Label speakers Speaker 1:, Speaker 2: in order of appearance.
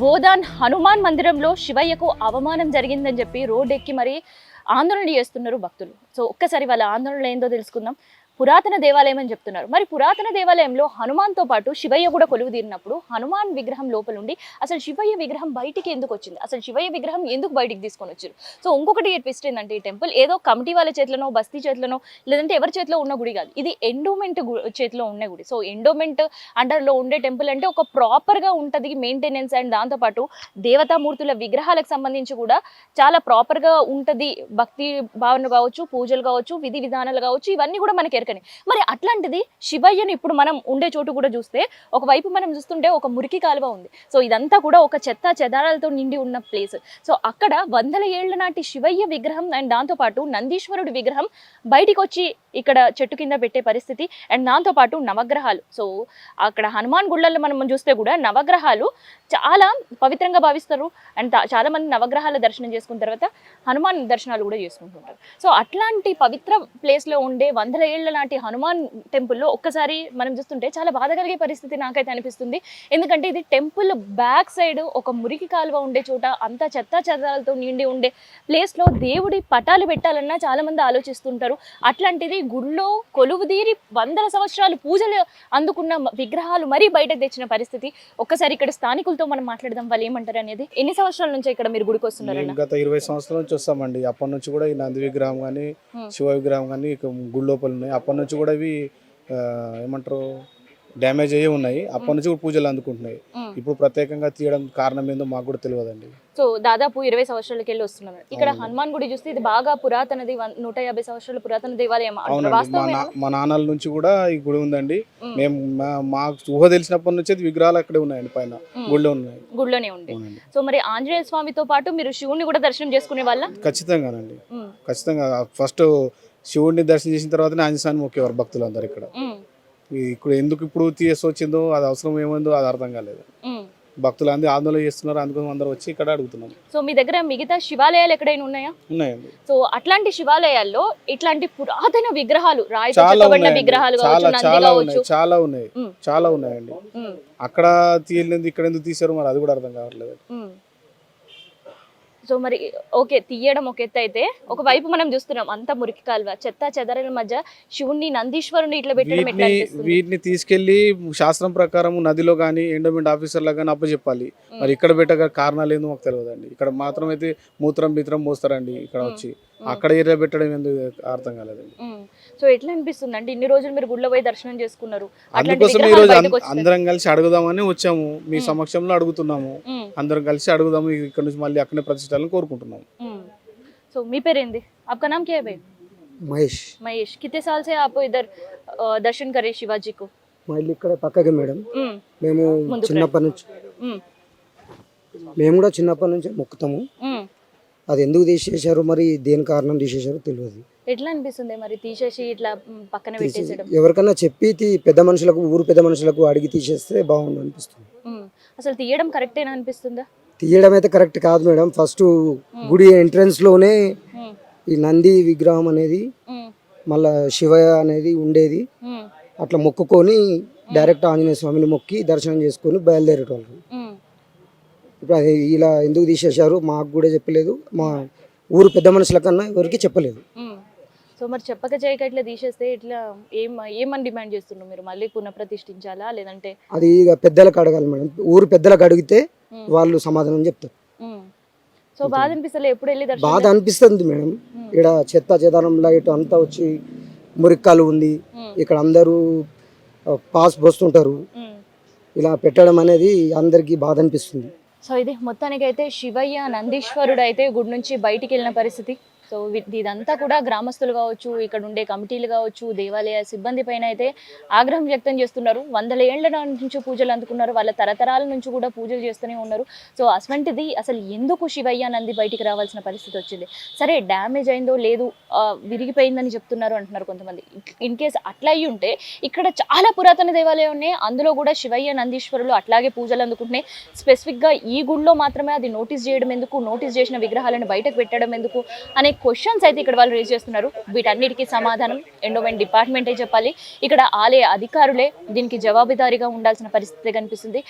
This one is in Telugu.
Speaker 1: బోధాన్ హనుమాన్ మందిరంలో శివయ్యకు అవమానం జరిగిందని చెప్పి రోడ్ ఎక్కి మరి ఆందోళన చేస్తున్నారు భక్తులు. సో ఒక్కసారి వాళ్ళ ఆందోళన ఏందో తెలుసుకుందాం. పురాతన దేవాలయం అని చెప్తున్నారు. మరి పురాతన దేవాలయంలో హనుమాన్తో పాటు శివయ్య కూడా కొలువు తీరినప్పుడు హనుమాన్ విగ్రహం లోపల ఉండి అసలు శివయ్య విగ్రహం బయటికి ఎందుకు వచ్చింది? అసలు శివయ్య విగ్రహం ఎందుకు బయటికి తీసుకొని వచ్చారు? సో ఇంకొకటి ట్విస్ట్ ఏంటంటే ఈ టెంపుల్ ఏదో కమిటీ వాళ్ళ చేతిలోనో బస్తీ చేతిలోనో లేదంటే ఎవరి చేతిలో ఉన్న గుడి కాదు. ఇది ఎండోమెంట్ చేతిలో ఉన్న గుడి. సో ఎండోమెంట్ అండర్లో ఉండే టెంపుల్ అంటే ఒక ప్రాపర్గా ఉంటుంది మెయింటెనెన్స్ అండ్ దాంతోపాటు దేవతామూర్తుల విగ్రహాలకు సంబంధించి కూడా చాలా ప్రాపర్గా ఉంటుంది భక్తి భావన కావచ్చు పూజలు కావచ్చు విధి విధానాలు కావచ్చు ఇవన్నీ కూడా మనకి ఎరకని మరి అట్లాంటిది శివయ్యని ఇప్పుడు మనం ఉండే చోటు కూడా చూస్తే ఒకవైపు మనం చూస్తుంటే ఒక మురికి కాలువ ఉంది. సో ఇదంతా కూడా ఒక చెత్త చెదారాలతో నిండి ఉన్న ప్లేస్. సో అక్కడ వందల ఏళ్ళ నాటి శివయ్య విగ్రహం అండ్ దాంతోపాటు నందీశ్వరుడి విగ్రహం బయటికి వచ్చి ఇక్కడ చెట్టు కింద పెట్టే పరిస్థితి అండ్ దాంతోపాటు నవగ్రహాలు. సో అక్కడ హనుమాన్ గుళ్ళల్లో మనం చూస్తే కూడా నవగ్రహాలు చాలా పవిత్రంగా భావిస్తారు. అండ్ చాలా మంది నవగ్రహాల దర్శనం చేసుకున్న తర్వాత హనుమాన్ దర్శనాలు కూడా చేసుకుంటుంటారు. సో అట్లాంటి పవిత్ర ప్లేస్లో ఉండే వందల ఏళ్ళ నాటి హనుమాన్ టెంపుల్లో ఒక్కసారి మనం చూస్తుంటే చాలా బాధ కలిగే పరిస్థితి నాకైతే అనిపిస్తుంది. ఎందుకంటే ఇది టెంపుల్ బ్యాక్ సైడ్ ఒక మురికి కాలువ ఉండే చోట అంతా చెత్త చెదాలతో నిండి ఉండే ప్లేస్లో దేవుడి పటాలు పెట్టాలన్నా చాలా మంది ఆలోచిస్తుంటారు. అట్లాంటిది గుళ్ళో కొలువుదీరి వందల సంవత్సరాలు పూజలు అందుకున్న విగ్రహాలు మరీ బయటకు తెచ్చిన పరిస్థితి. ఒక్కసారి ఇక్కడ స్థానికులతో మనం మాట్లాడదాం వాళ్ళు ఏమంటారు అనేది. ఎన్ని సంవత్సరాల నుంచి ఇక్కడ మీరు గుడికి వస్తున్నారన్న
Speaker 2: మేము గత ఇరవై సంవత్సరాల నుంచి వస్తామండి. అప్పటి నుంచి కూడా ఈ నంది విగ్రహం కానీ. శివ విగ్రహం కానీ గుడి లోపల ఉన్నాయి. అప్పటి నుంచి కూడా ఇవి ఏమంటారు డ్యామేజ్ అయ్యి ఉన్నాయి. అప్పటి నుంచి కూడా పూజలు అందుకుంటున్నాయి. ఇప్పుడు ప్రత్యేకంగా తీయడం కారణం ఏందో మాకు కూడా తెలియదండి.
Speaker 1: సో దాదాపు ఇరవై సంవత్సరాలకి వెళ్ళి వస్తున్నాం ఇక్కడ. హనుమాన్ గుడి చూస్తే ఇది బాగా పురాతనది నూట యాభై సంవత్సరాల పురాతన దేవాలయం.
Speaker 2: అవునండి. మా నాన్నల నుంచి కూడా ఈ గుడి ఉందండి.
Speaker 1: మ్మ్.
Speaker 2: మా- మాకు ఊహ తెలిసినప్పటి నుంచి విగ్రహాలు అక్కడే ఉన్నాయండి పైన. గుడిలో ఉన్నాయి.
Speaker 1: గుడిలోనే ఉంది సో మరి ఆంజనేయ స్వామితో పాటు మీరు శివుని కూడా దర్శనం చేసుకునే వాళ్ళ?
Speaker 2: ఖచ్చితంగానండి. ఖచ్చితంగా. ఫస్ట్ శివుడిని దర్శనం చేసిన తర్వాతనే ఆంజనేయ మొక్కేవారు భక్తులు అందరు ఇక్కడ ఇప్పుడు ఎందుకు ఇప్పుడు తీసి వచ్చిందో అది అవసరం ఏమైందో అది అర్థం కాలేదు. భక్తులు అందరూ ఆందోళన చేస్తున్నారు అందుకోసం అందరూ వచ్చి ఇక్కడ అడుగుతున్నాం
Speaker 1: సో మీ దగ్గర మిగతా శివాలయాలు ఎక్కడైనా ఉన్నాయా?
Speaker 2: ఉన్నాయండి.
Speaker 1: సో అట్లాంటి శివాలయాల్లో ఇట్లాంటి పురాతన విగ్రహాలు
Speaker 2: చాలా
Speaker 1: విగ్రహాలు
Speaker 2: చాలా చాలా ఉన్నాయి చాలా ఉన్నాయి. చాలా ఉన్నాయండి. అక్కడ తీయలేదు ఇక్కడ ఎందుకు తీశారు మరి అది కూడా అర్థం కావట్లేదు.
Speaker 1: సో మరి ఓకే తీయడం ఒక ఎత్తు అయితే ఒకవైపు మనం చూస్తున్నాం అంత మురికి కాలువ చెత్త చెదరల మధ్య శివుణ్ణి నందీశ్వరుని ఇట్లా పెట్టడం
Speaker 2: వీటిని తీసుకెళ్ళి శాస్త్రం ప్రకారం నదిలో కానీ ఎండోమెంట్ ఆఫీసర్లకు కానీ అప్పచెప్పాలి. మరి ఇక్కడ పెట్టక కారణాలు ఏందో మాకు తెలియదండి ఇక్కడ మాత్రం అయితే మూత్రం బిత్రం మోస్తారండి ఇక్కడ వచ్చి. అక్కడ ఏరియా పెట్టడం ఎందుకు అర్థం కాలేదండి
Speaker 1: ఉమ్. సో ఎట్లా అనిపిస్తుంది అంటే ఇన్ని రోజులు మీరు గుళ్ళో పోయి దర్శనం చేసుకున్నారు అట్లాంటి
Speaker 2: అందుకోసం ఈ
Speaker 1: విగ్రహాలు
Speaker 2: రోజు
Speaker 1: బయటకు వచ్చాయి.
Speaker 2: అందరం కలిసి అడుగుదామని వచ్చాము మీ
Speaker 1: మ్మ్.
Speaker 2: సమక్షంలో అడుగుతున్నాము
Speaker 1: ఉమ్,
Speaker 2: అందరం కలిసి అడుగుదాము ఇక్కడ నుంచి మళ్ళీ అక్కడే ప్రతిష్టాలను కోరుకుంటున్నాము
Speaker 1: ఉమ్. సో మీ పేరేంది आपका नाम क्या है भाई
Speaker 3: మహేష్
Speaker 1: महेश कितने साल से आप इधर अ, दर्शन करे शिवाजी को
Speaker 3: మా ఇల్లు ఇక్కడ పక్కకే మేడం
Speaker 1: ఉమ్,
Speaker 3: మేము
Speaker 1: ముందుకు
Speaker 3: చిన్నప్పటి నుంచి
Speaker 1: ఉమ్,
Speaker 3: మేము కూడా చిన్నప్పటి నుంచి మొక్కుతాము
Speaker 1: ఉమ్.
Speaker 3: అది ఎందుకు తీసేశారు మరి? దేని కారణం తీసేశారో తెలియదు.
Speaker 1: ఎట్లా అనిపిస్తుంది మరి తీసేసి ఇట్లా పక్కన
Speaker 3: తీసేసి
Speaker 1: పెట్టేసడం
Speaker 3: ఎవరికైనా చెప్పి పెద్ద మనుషులకు ఊరు పెద్ద మనుషులకు అడిగి తీసేస్తే బాగుండు అనిపిస్తుంది.
Speaker 1: అసలు తీయడం కరెక్టేనా అనిపిస్తుందా?
Speaker 3: తీయడం అయితే కరెక్ట్ కాదు మేడం. ఫస్ట్ గుడి
Speaker 1: ఎంట్రన్స్లోనే
Speaker 3: ఈ నంది విగ్రహం అనేది మళ్ళా శివయ అనేది ఉండేది. అట్లా మొక్కుకొని డైరెక్ట్ ఆంజనేయ స్వామిని మొక్కి దర్శనం చేసుకొని బయలుదేరేటోళ్ళు. ఇప్పుడు అది ఇలా ఎందుకు తీసేశారు మాకు కూడా చెప్పలేదు. మా ఊరు పెద్ద మనుషుల కన్నా ఎవరికి చెప్పలేదు.
Speaker 1: సో మరి చెప్పక చేయక ఇట్లా తీసేస్తే ఇట్లా ఏం ఏమని డిమాండ్ చేస్తున్నారు మీరు? మళ్ళీ పునఃప్రతిష్ఠించాలా? లేదంటే
Speaker 3: అది ఇక పెద్దలకు అడగాలి మేడం. ఊరు పెద్దలకు అడిగితే వాళ్ళు సమాధానం చెప్తారు.
Speaker 1: సో బాధ అనిపిస్తలే ఎప్పుడు వెళ్ళి దర్శనం
Speaker 3: బాధ అనిపిస్తుంది మేడం. ఇక్కడ చెత్త చెదారం లైట్ అంతా వచ్చి మురిక్కాలు ఉంది. ఇక్కడ అందరూ పాస్ పోస్తుంటారు. ఇలా పెట్టడం అనేది అందరికీ బాధ అనిపిస్తుంది.
Speaker 1: సో ఇది మొత్తానికి అయితే శివయ్య నందీశ్వరుడు అయితే గుడి నుంచి బయటికి వెళ్ళిన పరిస్థితి. సో ఇదంతా కూడా గ్రామస్తులు కావచ్చు ఇక్కడ ఉండే కమిటీలు కావచ్చు దేవాలయ సిబ్బంది పైన అయితే ఆగ్రహం వ్యక్తం చేస్తున్నారు. వందల ఏళ్ళ నుంచి పూజలు అందుకున్నారు. వాళ్ళ తరతరాల నుంచి కూడా పూజలు చేస్తూనే ఉన్నారు. సో అటువంటిది అసలు ఎందుకు శివయ్య నంది బయటికి రావాల్సిన పరిస్థితి వచ్చింది? సరే డ్యామేజ్ అయిందో లేదు విరిగిపోయిందని చెప్తున్నారు అంటున్నారు కొంతమంది. ఇన్ కేస్ అట్లా అయ్యి ఉంటే ఇక్కడ చాలా పురాతన దేవాలయం ఉన్నాయి. అందులో కూడా శివయ్య నందీశ్వరులు అట్లాగే పూజలు అందుకుంటున్నాయి. స్పెసిఫిక్గా ఈ గుడిలో మాత్రమే అది నోటీస్ చేయడం ఎందుకు నోటీస్ చేసిన విగ్రహాలను బయటకు పెట్టడం ఎందుకు అనే క్వశ్చన్స్ అయితే ఇక్కడ వాళ్ళు రేజ్ చేస్తున్నారు. వీటన్నిటికీ సమాధానం ఎండోమెంట్ డిపార్ట్మెంటే చెప్పాలి. ఇక్కడ ఆలయ అధికారులే దీనికి జవాబుదారీగా ఉండాల్సిన పరిస్థితి కనిపిస్తుంది.